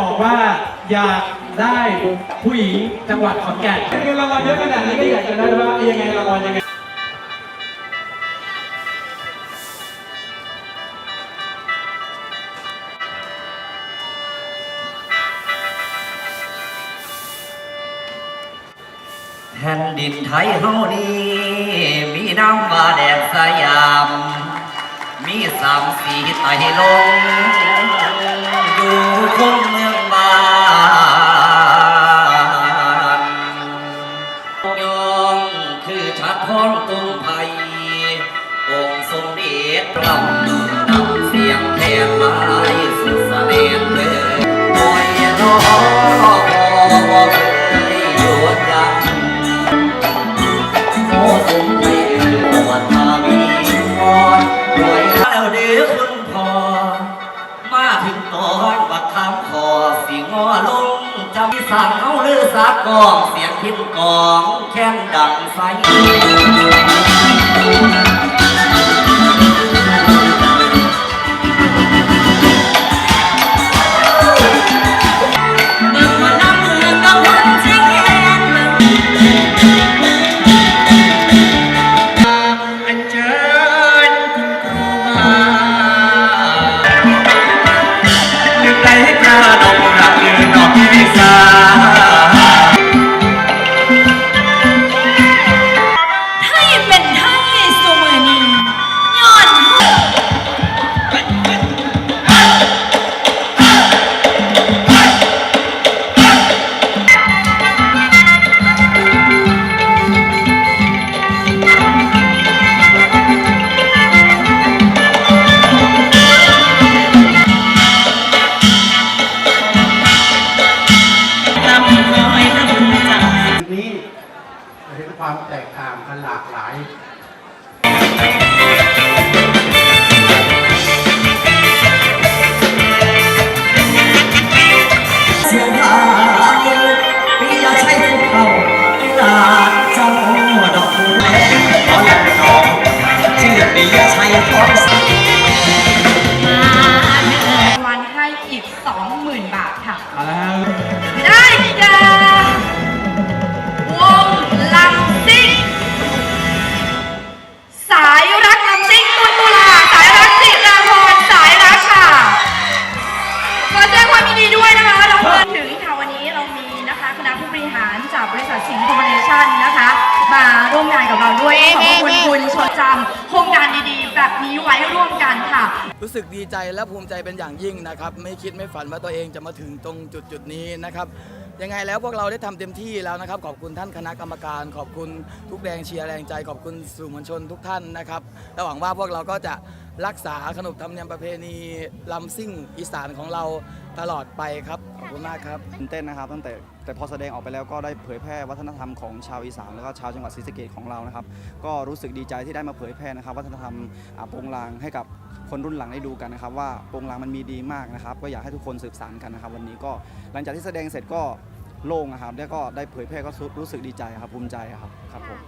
บอกว่าอยากได้ผู้หญิงจังหวัดขอนแก่นเงินรางวัลเยอะขนาดนี้ก็อยากจะได้ว่ายังไงรางวัลยังไงแผ่นดินไทยเฮานี้มีน้ำว่าแดนสยาม มีสามสีไตลง คือชัดท้องตุ้งไผ่องค์ทรงเดชรำนำเสียงแทนม้สุดสะเนนเด้อโอ้ยน้อบ่เคยหยุดยั้งโอ้สมเพชปวดมามีพรรวยแล้วเด้อคุณพ่อมาถึงตอน สั่งเอาเลือสากองเสียงพินกองแค้นดังไฟมึงมานั่งมือก นความแตกต่างกันหลากหลายเสียงหายปียาใช้ภูเขาลาเจ้าดอกบัวขอหลับน้องชื่อปียาใช้พร้อมสัมาเงินรางวันให้อีก20,000บาทค่ะ ร่วมงานกับเราด้วยขอบคุณคุณชดจำโครงการดีๆ แบบนี้ไว้ร่วมกันค่ะ รู้สึกดีใจและภูมิใจเป็นอย่างยิ่งนะครับ ไม่คิดไม่ฝันว่าตัวเองจะมาถึงตรงจุดจุดๆนี้นะครับยังไงแล้วพวกเราได้ทำเต็มที่แล้วนะครับ ขอบคุณท่านคณะกรรมการ ขอบคุณทุกแรงเชียร์แรงใจ ขอบคุณสื่อมวลชนทุกท่านนะครับและหวังว่าพวกเราก็จะ รักษาขนบธรรมเนียมประเพณีลำซิ่งอีสานของเราตลอดไปครับ ขอบคุณมากครับตื่นเต้นนะครับ ตั้งแต่แต่พอแสดงออกไปแล้วก็ได้เผยแพร่วัฒนธรรมของชาวอีสานแล้วก็ชาวจังหวัดศรีสะเกษของเรานะครับ ก็รู้สึกดีใจที่ได้มาเผยแพร่นะครับ วัฒนธรรมอาโปงลางให้กับคนรุ่นหลังได้ดูกันนะครับ ว่าโปงลางมันมีดีมากนะครับ ก็อยากให้ทุกคนสืบสานกันนะครับ วันนี้ก็หลังจากที่แสดงเสร็จก็โล่งนะครับแล้วก็ได้เผยแพร่ก็รู้สึกดีใจครับภูมิใจครับครับผม